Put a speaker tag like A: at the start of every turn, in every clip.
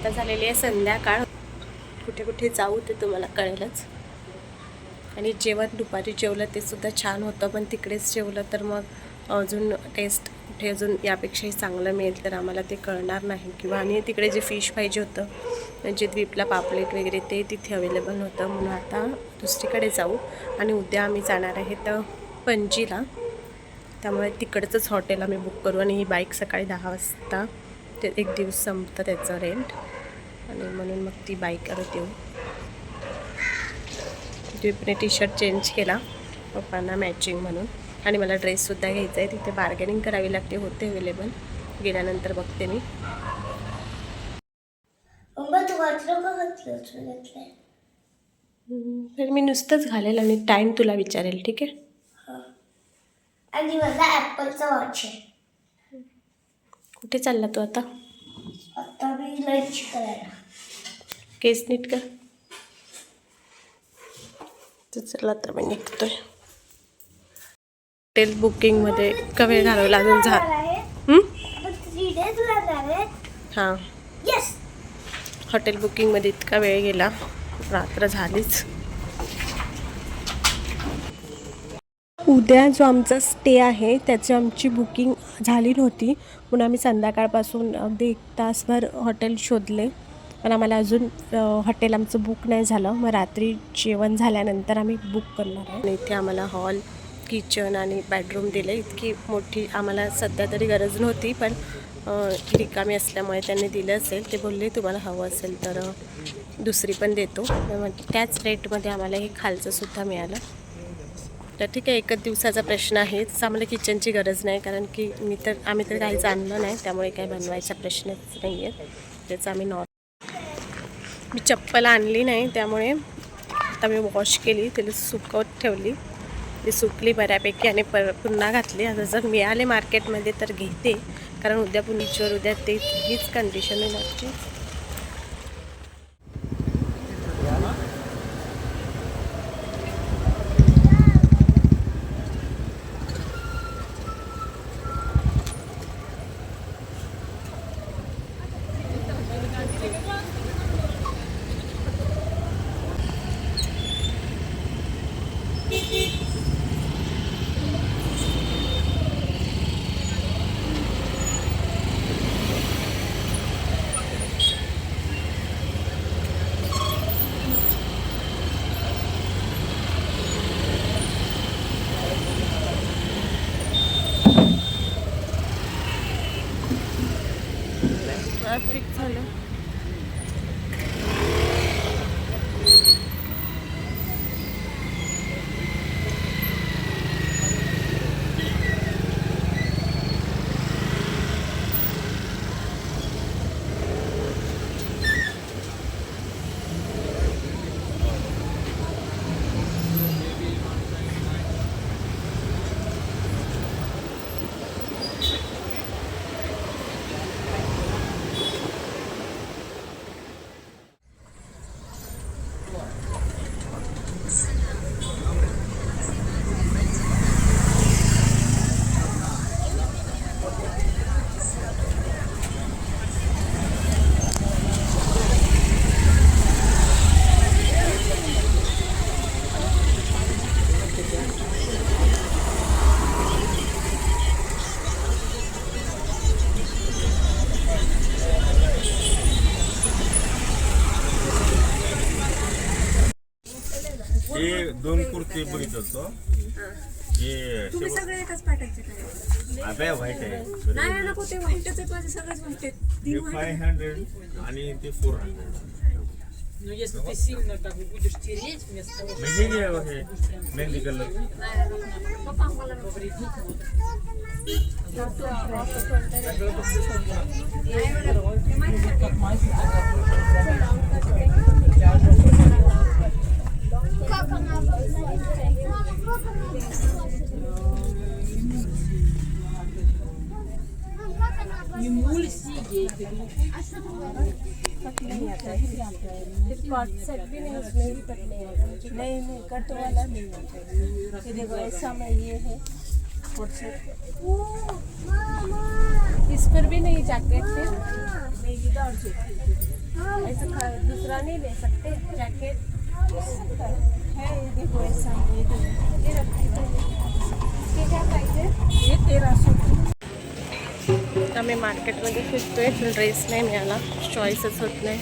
A: आता झालेली आहे संध्याकाळ. कुठे कुठे जाऊ ते तुम्हाला कळेलच. आणि जेवण दुपारी जेवलं ते सुद्धा छान होतं पण तिकडेच जेवलं तर मग अजून टेस्ट कुठे अजून यापेक्षाही चांगलं मिळेल तर आम्हाला ते कळणार नाही. किंवा आणि तिकडे जे फिश पाहिजे होतं जे द्वीपला पापलेट वगैरे ते तिथे अवेलेबल होतं. म्हणून आता दुसरीकडे जाऊ. आणि उद्या आम्ही जाणार आहे तर पणजीला. त्यामुळे तिकडचंच हॉटेल आम्ही बुक करू आणि ही बाईक सकाळी दहा वाजता ते एक दिवस संपतं त्याचं रेंट आणि म्हणून मग ती बाईक करत येऊ. द्वीपने टी शर्ट चेंज केला. पप्पांना मॅचिंग म्हणून. आणि मला ड्रेससुद्धा घ्यायचा आहे तिथे बार्गेनिंग करावी लागते. होते अवेलेबल गेल्यानंतर बघते मी. तर मी नुसतंच घालेल आणि टाईम तुला विचारेल. ठीक आहे?
B: आणि माझा ॲपलचा वॉच आहे.
A: कुठे चालला तू आता?
B: आता मी लंच करायला
A: केस नीट कर. तर चला आता मी निघतोय. हॉटेल बुकिंगमध्ये इतका वेळ घालवला अजून झा हं? हां. हॉटेल बुकिंगमध्ये इतका वेळ गेला. रात्र झालीच. उद्या जो आमचा स्टे आहे त्याची आमची बुकिंग झाली नव्हती. म्हणून आम्ही संध्याकाळपासून अगदी एक तासभर हॉटेल शोधले. पण आम्हाला अजून हॉटेल आमचं बुक नाही झालं. मग रात्री जेवण झाल्यानंतर आम्ही बुक करणार आहे. इथे आम्हाला हॉल किचन आणि बेडरूम दिले. इतकी मोठी आम्हाला सध्या तरी गरज नव्हती पण रिकामी असल्यामुळे त्यांनी दिलं असेल. ते बोलले तुम्हाला हवं असेल तर दुसरी पण देतो. मग त्याच रेटमध्ये आम्हाला हे खालचंसुद्धा मिळालं. तर ठीक आहे एकच दिवसाचा प्रश्न आहे. तसं आम्हाला किचनची गरज नाही कारण की मी तर आम्ही तर काहीच आणलं नाही त्यामुळे काही बनवायचा प्रश्नच नाही आहे त्याचं आम्ही नॉर्मल मी चप्पल आणली नाही त्यामुळे आता मी वॉश केली तिला सुकवत ठेवली. ती सुकली बऱ्यापैकी आणि पर पुन्हा घातली. आता जर मिळाले मार्केटमध्ये तर घेते कारण उद्या पुलीचवर उद्या ते हीच कंडिशन आहे
C: मागची. एकाच पॅटर्नचे काय
D: अबे व्हाईट आहे
C: नाही नाही, नको ते व्हाईटच आहेत माझे सगळेच व्हाईट आहेत
D: हे फाय हंड्रेड आणि ते फोर हंड्रेड
E: Но если ты сильно как бы будешь тереть вместо того,
D: म्हणजे हे बघ हे मेहंदी कलर
E: не
C: नहीं नहीं कट वाला नहीं होता ये देखो ऐसा में ये है इस पर भी नहीं जैकेट है नहीं
A: ऐसा खा- दूसरा नहीं ले सकते जैकेट
C: है ये देखो ऐसा ये देखो।
A: ये रखते क्या है?
C: तेरह सौ।
A: आम्ही मार्केटमध्ये फिरतोय पण ड्रेस नाही मिळाला चॉईसच होत नाही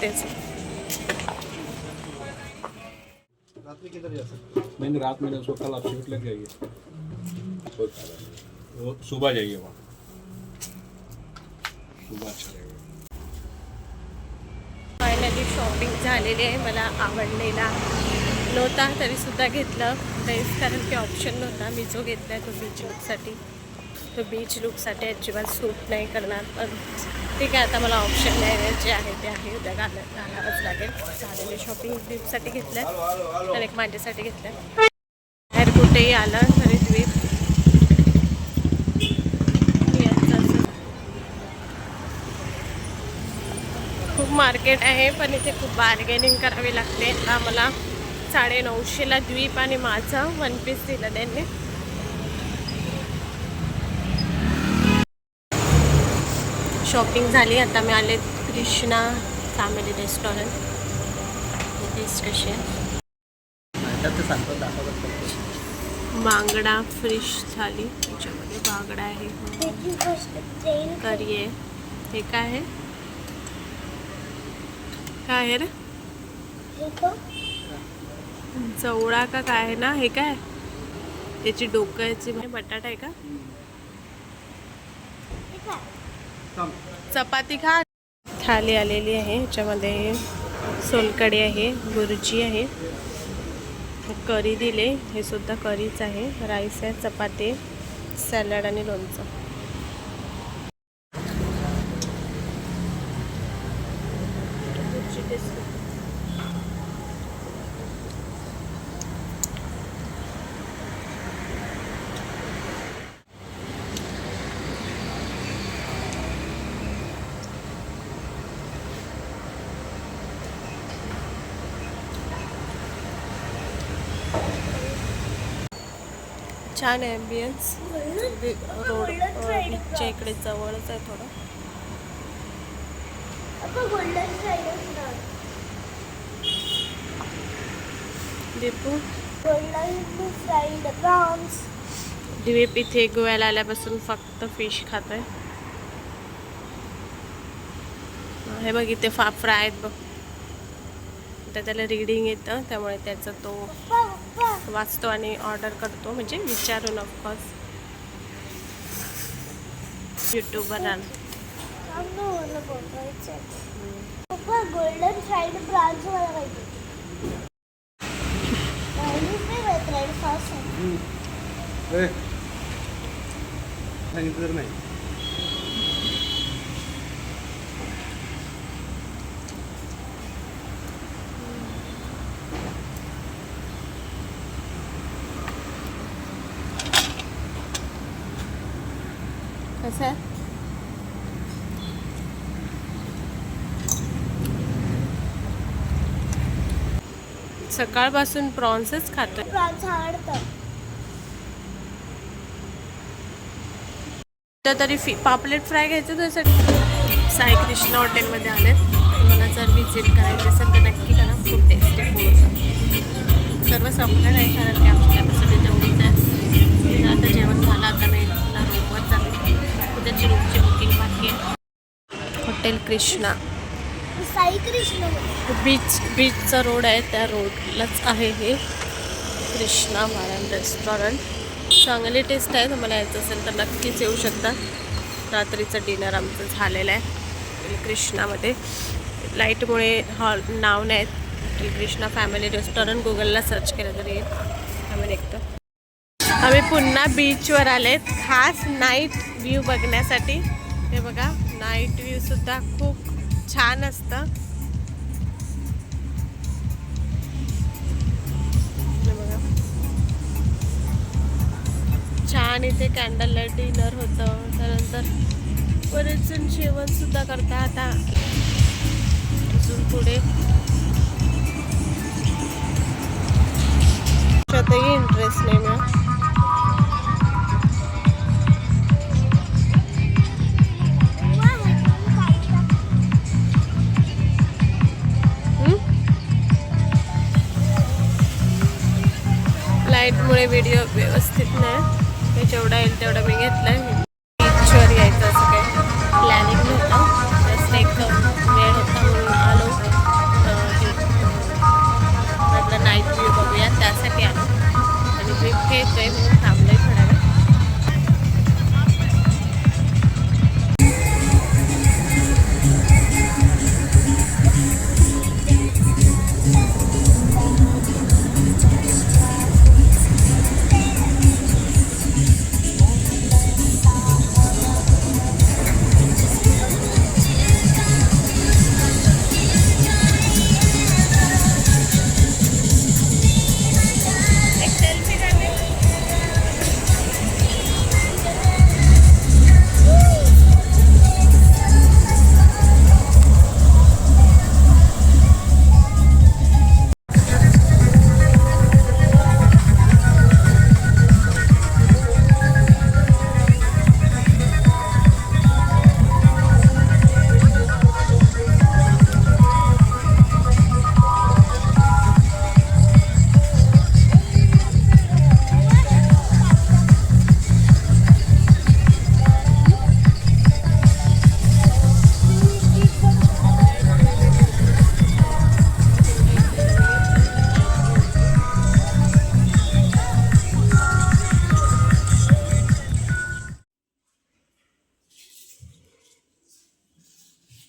A: तेच.
F: मैंने रात मैंने उसको कल आप शिफ्ट लग जाइए वो सुबह जाइए वहाँ सुबह अच्छा रहेगा
A: फायनली शॉपिंग झालेली आहे मला आवडलेला. नव्हता तरीसुद्धा घेतलं. ड्रेस कारण की ऑप्शन नव्हता. मी जो घेतला आहे तो बीच लुकसाठी तो बीच लुकसाठी अजिबात सूट नाही करणार पण ठीक आहे आता मला ऑप्शन नाही जे आहे ते आहे उद्या घाल घालावंच लागेल. झालेली शॉपिंग ट्रिपसाठी घेतलं आहे तर एक माझ्यासाठी घेतलं आहे बाहेर कुठेही आलं तरी द्वीप. खूप मार्केट आहे पण इथे खूप बार्गेनिंग करावी लागते. आम्हाला साडे नऊशेला द्वीप आणि माझं वन पीस दिलं त्यांनी. शॉपिंग झाली. आता मी आले कृष्णा फॅमिली रेस्टॉरंट. टेस्ट कशी बांगडा फिश थाली त्याच्यामध्ये बांगडा आहे. करी आहे. हे काय आहे? काय आहे रे? चवळा का काय आहे ना? हे काय? त्याची डोक्याची बटाटा आहे का? चपाती खा. थाली आलेली आहे ह्याच्यामध्ये सोलकडी आहे गुरुची आहे. करी दिले हे सुद्धा करीच आहे. राईस आहे चपाती सॅलड आणि लोणचं. छान आहे ॲम्बियन्स रोड बीचच्या इकडे जवळच आहे थोडं. दीपू? दिवेप इथे गोव्याला आल्यापासून फक्त फिश खात आहे हे बघ इथे फाफरा आहेत बघ. त्याला रीडिंग येतं त्यामुळे त्याचं तो वाचतो आणि ऑर्डर करतो म्हणजे विचारून ऑफकोर्स यूट्यूबवर
B: गोल्डन फ्राईड ब्रांच मला पाहिजे
F: सांगितलं नाही.
A: कसं? आहे सकाळपासून प्रॉन्सच खातोय.
B: प्रॉन्स आवडतं
A: तर. फी पापलेट फ्राय घ्यायचं त्यासाठी साई कृष्ण हॉटेलमध्ये आले. मला जर व्हिजिट करायची असेल तर नक्की करा. खूप टेस्टी फूड सर्व संपलं नाही कारण की आमची कॅपॅसिटी तेवढीच आहे. आता जेवण झालं आता हॉटेल कृष्णा.
B: साई कृष्ण.
A: बीच बीचचा रोड आहे त्या रोडलाच आहे हे. कृष्णा महाराज रेस्टॉरंट चांगली टेस्ट आहे तुम्हाला यायचं असेल तर नक्कीच येऊ शकता. रात्रीचं डिनर आमचं झालेलं आहे हॉटेल कृष्णामध्ये. लाईटमुळे हॉल नाव नाहीत हॉटेल कृष्णा फॅमिली रेस्टॉरंट गुगलला सर्च केलं तरी येईल आम्ही निघतो. आम्ही पुन्हा बीचवर आलेत. खास नाईट व्ह्यू बघण्यासाठी. हे बघा नाईट व्ह्यूसुद्धा खूप छान असतं. हे बघा. छान इथे कॅन्डल लाइट डिनर होतं. त्यानंतर बरेच जण जेवण सुद्धा करता आता. अजून पुढे. त्यातही इंटरेस्ट नाही पावसामुळे व्हिडिओ व्यवस्थित नाही. जेवढा येईल तेवढा मी घेतला आहे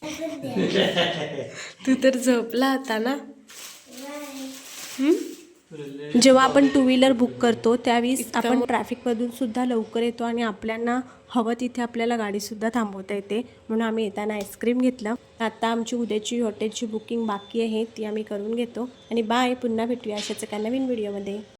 A: तू तर झोपला होता ना? जेव्हा आपण टू व्हीलर बुक करतो त्यावेळी आपण ट्रॅफिकमधून सुद्धा लवकर येतो आणि आपल्याला हवं तिथे आपल्याला गाडीसुद्धा थांबवता येते. म्हणून आम्ही येताना आईस्क्रीम घेतलं. आता आमची उद्याची हॉटेलची बुकिंग बाकी आहे ती आम्ही करून घेतो. आणि बाय पुन्हा भेटूया अशाच एका नवीन व्हिडिओमध्ये